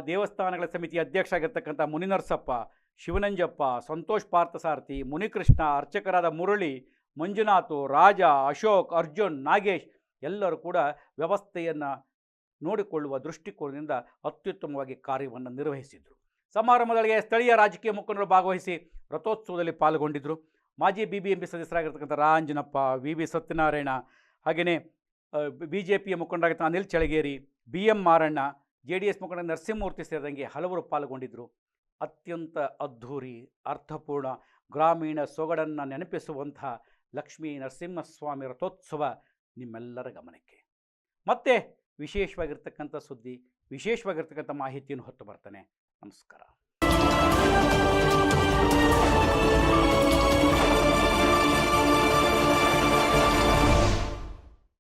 ದೇವಸ್ಥಾನಗಳ ಸಮಿತಿ ಅಧ್ಯಕ್ಷ ಆಗಿರ್ತಕ್ಕಂಥ ಮುನಿನರಸಪ್ಪ, ಶಿವನಂಜಪ್ಪ, ಸಂತೋಷ್ ಪಾರ್ಥಸಾರಥಿ, ಮುನಿಕೃಷ್ಣ, ಅರ್ಚಕರಾದ ಮುರಳಿ, ಮಂಜುನಾಥು, ರಾಜ, ಅಶೋಕ್, ಅರ್ಜುನ್, ನಾಗೇಶ್ ಎಲ್ಲರೂ ಕೂಡ ವ್ಯವಸ್ಥೆಯನ್ನು ನೋಡಿಕೊಳ್ಳುವ ದೃಷ್ಟಿಕೋನದಿಂದ ಅತ್ಯುತ್ತಮವಾಗಿ ಕಾರ್ಯವನ್ನು ನಿರ್ವಹಿಸಿದರು. ಸಮಾರಂಭದೊಳಗೆ ಸ್ಥಳೀಯ ರಾಜಕೀಯ ಮುಖಂಡರು ಭಾಗವಹಿಸಿ ರಥೋತ್ಸವದಲ್ಲಿ ಪಾಲ್ಗೊಂಡಿದ್ದರು ಮಾಜಿ ಬಿ ಬಿ ಎಂ ಪಿ ಸದಸ್ಯರಾಗಿರ್ತಕ್ಕಂಥ ರಾಂಜನಪ್ಪ ವಿ. ವಿ. ಸತ್ಯನಾರಾಯಣ ಹಾಗೆಯೇ ಬಿ. ಜೆ. ಪಿಯ ಮುಖಂಡರಾಗಿರ್ತಕ್ಕಂಥ Anil Chalageri B. M. Maranna J D S ಮುಖಂಡ ನರಸಿಂಹಮೂರ್ತಿ ಸೇರಿದಂಗೆ ಹಲವರು ಪಾಲ್ಗೊಂಡಿದ್ದರು. ಅತ್ಯಂತ ಅದ್ಧೂರಿ, ಅರ್ಥಪೂರ್ಣ, ಗ್ರಾಮೀಣ ಸೊಗಡನ್ನು ನೆನಪಿಸುವಂಥ ಲಕ್ಷ್ಮೀ ನರಸಿಂಹಸ್ವಾಮಿ ರಥೋತ್ಸವ ನಿಮ್ಮೆಲ್ಲರ ಗಮನಕ್ಕೆ. ಮತ್ತೆ ವಿಶೇಷವಾಗಿರ್ತಕ್ಕಂಥ ಸುದ್ದಿ, ವಿಶೇಷವಾಗಿರ್ತಕ್ಕಂಥ ಮಾಹಿತಿಯನ್ನು ಹೊತ್ತು ಬರ್ತಾನೆ. ನಮಸ್ಕಾರ.